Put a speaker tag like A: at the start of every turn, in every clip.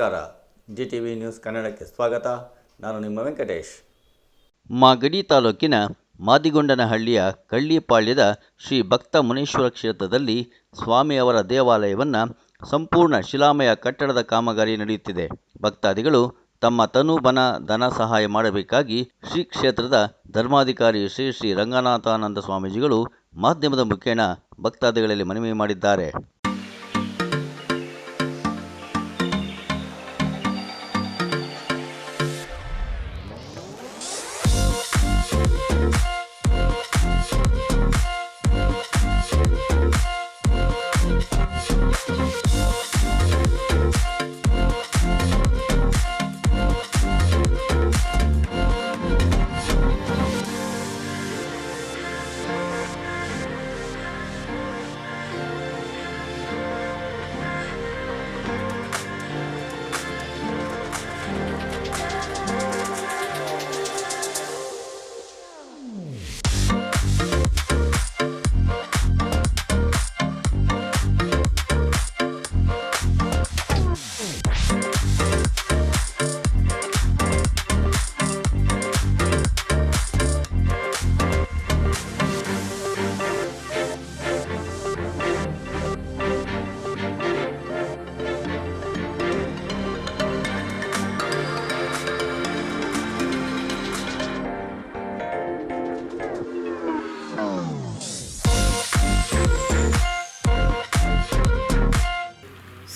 A: ನಮಸ್ಕಾರ. G T V news ಕನ್ನಡಕ್ಕೆ ಸ್ವಾಗತ. ನಾನು ನಿಮ್ಮ ವೆಂಕಟೇಶ್.
B: ಮಾಗಡಿ ತಾಲೂಕಿನ ಮಾದಿಗೊಂಡನಹಳ್ಳಿಯ ಕಳ್ಳಿಪಾಳ್ಯದ ಶ್ರೀ ಭಕ್ತ ಮುನೇಶ್ವರ ಕ್ಷೇತ್ರದಲ್ಲಿ ಸ್ವಾಮಿಯವರ ದೇವಾಲಯವನ್ನು ಸಂಪೂರ್ಣ ಶಿಲಾಮಯ ಕಟ್ಟಡದ ಕಾಮಗಾರಿ ನಡೆಯುತ್ತಿದೆ. ಭಕ್ತಾದಿಗಳು ತಮ್ಮ ತನು ಬನ ಧನ ಸಹಾಯ ಮಾಡಬೇಕಾಗಿ ಶ್ರೀ ಕ್ಷೇತ್ರದ ಧರ್ಮಾಧಿಕಾರಿ ಶ್ರೀ ಶ್ರೀ ರಂಗನಾಥಾನಂದ ಸ್ವಾಮೀಜಿಗಳು ಮಾಧ್ಯಮದ ಮುಖೇನ ಭಕ್ತಾದಿಗಳಲ್ಲಿ ಮನವಿ ಮಾಡಿದ್ದಾರೆ.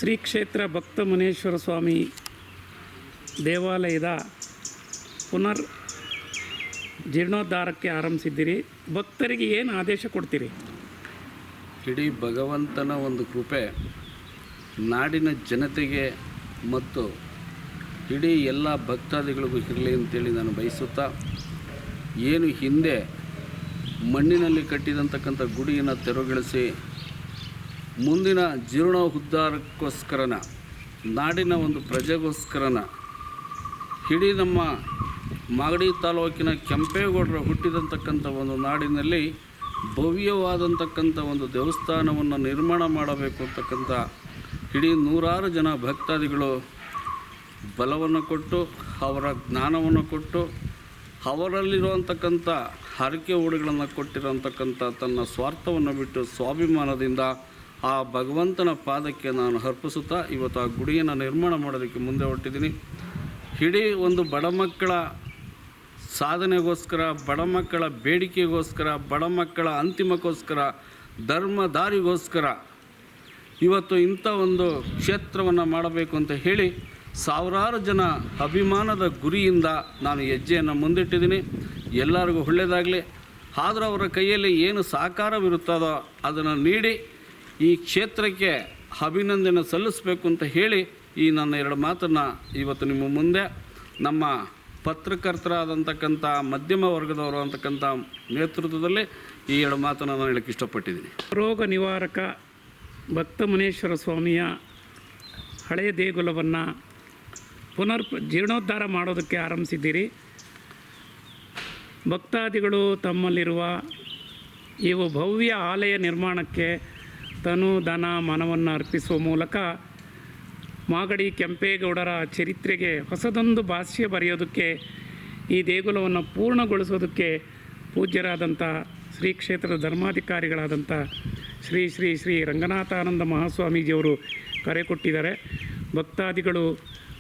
C: ಶ್ರೀ ಕ್ಷೇತ್ರ ಭಕ್ತ ಮುನೇಶ್ವರ ಸ್ವಾಮಿ ದೇವಾಲಯದ ಪುನರ್ ಜೀರ್ಣೋದ್ಧಾರಕ್ಕೆ ಆರಂಭಿಸಿದ್ದೀರಿ. ಭಕ್ತರಿಗೆ ಏನು ಆದೇಶ ಕೊಡ್ತೀರಿ?
D: ಇಡೀ ಭಗವಂತನ ಒಂದು ಕೃಪೆ ನಾಡಿನ ಜನತೆಗೆ ಮತ್ತು ಇಡೀ ಎಲ್ಲ ಭಕ್ತಾದಿಗಳಿಗೂ ಇರಲಿ ಅಂತೇಳಿ ನಾನು ಬಯಸುತ್ತಾ, ಏನು ಹಿಂದೆ ಮಣ್ಣಿನಲ್ಲಿ ಕಟ್ಟಿದಂತಕ್ಕಂಥ ಗುಡಿಯನ್ನು ತೆರವುಗೊಳಿಸಿ ಮುಂದಿನ ಜೀರ್ಣ ಉದ್ಧಾರಕ್ಕೋಸ್ಕರನ ನಾಡಿನ ಒಂದು ಪ್ರಜೆಗೋಸ್ಕರನ ಇಡೀ ನಮ್ಮ ಮಾಗಡಿ ತಾಲೂಕಿನ ಕೆಂಪೇಗೌಡರು ಹುಟ್ಟಿದಂತಕ್ಕಂಥ ಒಂದು ನಾಡಿನಲ್ಲಿ ಭವ್ಯವಾದಂತಕ್ಕಂಥ ಒಂದು ದೇವಸ್ಥಾನವನ್ನು ನಿರ್ಮಾಣ ಮಾಡಬೇಕು ಅಂತಕ್ಕಂಥ ಇಡೀ ನೂರಾರು ಜನ ಭಕ್ತಾದಿಗಳು ಬಲವನ್ನು ಕೊಟ್ಟು, ಅವರ ಜ್ಞಾನವನ್ನು ಕೊಟ್ಟು, ಅವರಲ್ಲಿರುವಂತಕ್ಕಂಥ ಹರಕೆ ಓಡುಗಳನ್ನು ಕೊಟ್ಟಿರೋಂತಕ್ಕಂಥ ತನ್ನ ಸ್ವಾರ್ಥವನ್ನು ಬಿಟ್ಟು ಸ್ವಾಭಿಮಾನದಿಂದ ಆ ಭಗವಂತನ ಪಾದಕ್ಕೆ ನಾನು ಅರ್ಪಿಸುತ್ತಾ ಇವತ್ತು ಆ ಗುಡಿಯನ್ನು ನಿರ್ಮಾಣ ಮಾಡೋದಕ್ಕೆ ಮುಂದೆ ಹೊಟ್ಟಿದ್ದೀನಿ ಇಡೀ ಒಂದು ಬಡ ಮಕ್ಕಳ ಸಾಧನೆಗೋಸ್ಕರ, ಬಡ ಮಕ್ಕಳ ಬೇಡಿಕೆಗೋಸ್ಕರ, ಬಡ ಮಕ್ಕಳ ಅಂತಿಮಕ್ಕೋಸ್ಕರ, ಧರ್ಮ ದಾರಿಗೋಸ್ಕರ ಇವತ್ತು ಇಂಥ ಒಂದು ಕ್ಷೇತ್ರವನ್ನು ಮಾಡಬೇಕು ಅಂತ ಹೇಳಿ ಸಾವಿರಾರು ಜನ ಅಭಿಮಾನದ ಗುರಿಯಿಂದ ನಾನು ಹೆಜ್ಜೆಯನ್ನು ಮುಂದಿಟ್ಟಿದ್ದೀನಿ. ಎಲ್ಲರಿಗೂ ಒಳ್ಳೆಯದಾಗಲಿ ಆದರೂ ಅವರ ಕೈಯಲ್ಲಿ ಏನು ಸಹಕಾರವಿರುತ್ತದೋ ಅದನ್ನು ನೀಡಿ ಈ ಕ್ಷೇತ್ರಕ್ಕೆ ಅಭಿನಂದನೆ ಸಲ್ಲಿಸಬೇಕು ಅಂತ ಹೇಳಿ ಈ ನನ್ನ ಎರಡು ಮಾತನ್ನು ಇವತ್ತು ನಿಮ್ಮ ಮುಂದೆ ನಮ್ಮ ಪತ್ರಕರ್ತರಾದಂತಕ್ಕಂಥ ಮಧ್ಯಮ ವರ್ಗದವರು ಅಂತಕ್ಕಂಥ ನೇತೃತ್ವದಲ್ಲಿ ಈ ಎರಡು ಮಾತನ್ನು ನಾನು ಹೇಳಕ್ಕೆ ಇಷ್ಟಪಟ್ಟಿದ್ದೀನಿ.
C: ರೋಗ ನಿವಾರಕ ಭಕ್ತ ಮುನೇಶ್ವರ ಸ್ವಾಮಿಯ ಹಳೆಯ ದೇಗುಲವನ್ನು ಪುನರ್ ಜೀರ್ಣೋದ್ಧಾರ ಮಾಡೋದಕ್ಕೆ ಆರಂಭಿಸಿದ್ದೀರಿ. ಭಕ್ತಾದಿಗಳು ತಮ್ಮಲ್ಲಿರುವ ಇವು ಭವ್ಯ ಆಲಯ ನಿರ್ಮಾಣಕ್ಕೆ ತನು ಧನ ಮನವನ್ನು ಅರ್ಪಿಸುವ ಮೂಲಕ ಮಾಗಡಿ ಕೆಂಪೇಗೌಡರ ಚರಿತ್ರೆಗೆ ಹೊಸದೊಂದು ಭಾಷ್ಯ ಬರೆಯೋದಕ್ಕೆ ಈ ದೇಗುಲವನ್ನು ಪೂರ್ಣಗೊಳಿಸೋದಕ್ಕೆ ಪೂಜ್ಯರಾದಂಥ ಶ್ರೀ ಕ್ಷೇತ್ರದ ಧರ್ಮಾಧಿಕಾರಿಗಳಾದಂಥ ಶ್ರೀ ಶ್ರೀ ಶ್ರೀ ರಂಗನಾಥಾನಂದ ಮಹಾಸ್ವಾಮೀಜಿಯವರು ಕರೆ ಕೊಟ್ಟಿದ್ದಾರೆ. ಭಕ್ತಾದಿಗಳು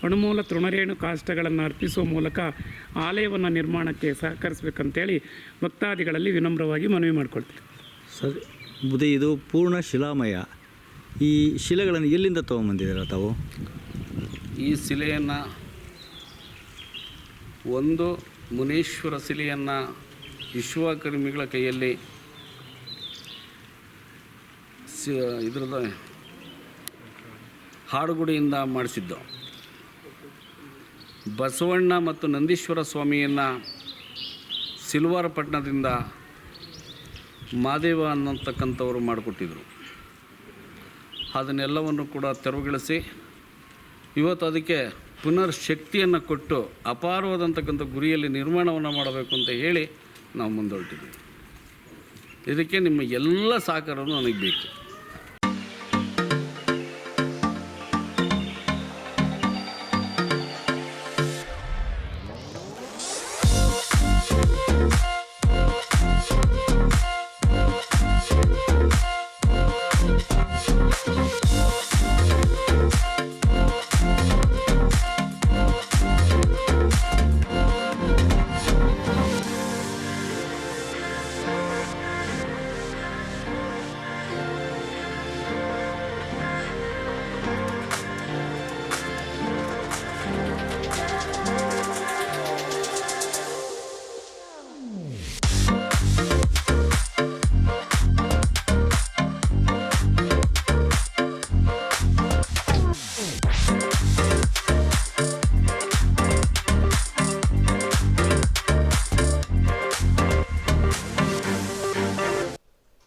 C: ಅಣುಮೂಲ ತೃಣರೇಣು ಕಾಷ್ಟಗಳನ್ನು ಅರ್ಪಿಸುವ ಮೂಲಕ ಆಲಯವನ್ನು ನಿರ್ಮಾಣಕ್ಕೆ ಸಹಕರಿಸಬೇಕಂತೇಳಿ ಭಕ್ತಾದಿಗಳಲ್ಲಿ ವಿನಮ್ರವಾಗಿ ಮನವಿ ಮಾಡಿಕೊಳ್ತೀವಿ
E: ಸರ್. ಬುದ್ಧಿ, ಇದು ಪೂರ್ಣ ಶಿಲಾಮಯ. ಈ ಶಿಲೆಗಳನ್ನು ಎಲ್ಲಿಂದ ತೊಗೊಂಬಂದಿದ್ದೀರ ತಾವು?
D: ಈ ಶಿಲೆಯನ್ನು ಒಂದು ಮುನೇಶ್ವರ ಶಿಲೆಯನ್ನು ವಿಶ್ವಕರ್ಮಿಗಳ ಕೈಯಲ್ಲಿ ಸಿ ಇದ್ರದ ಹಾಡುಗುಡಿಯಿಂದ ಮಾಡಿಸಿದ್ದು. ಬಸವಣ್ಣ ಮತ್ತು ನಂದೀಶ್ವರ ಸ್ವಾಮಿಯನ್ನು ಸಿಲ್ವಾರ ಪಟ್ಟಣದಿಂದ ಮಾದೇವ ಅನ್ನತಕ್ಕಂಥವರು ಮಾಡಿಕೊಟ್ಟಿದ್ರು. ಅದನ್ನೆಲ್ಲವನ್ನು ಕೂಡ ತೆರವುಗೊಳಿಸಿ, ಇವತ್ತು ಅದಕ್ಕೆ ಪುನರ್ ಶಕ್ತಿಯನ್ನು ಕೊಟ್ಟು ಅಪಾರವಾದಂತಕ್ಕಂಥ ಗುರಿಯಲ್ಲಿ ನಿರ್ಮಾಣವನ್ನು ಮಾಡಬೇಕು ಅಂತ ಹೇಳಿ ನಾವು ಮುಂದೊರಟಿದ್ದೀವಿ ಇದಕ್ಕೆ ನಿಮ್ಮ ಎಲ್ಲ ಸಹಕಾರವೂ ನನಗೆ ಬೇಕು.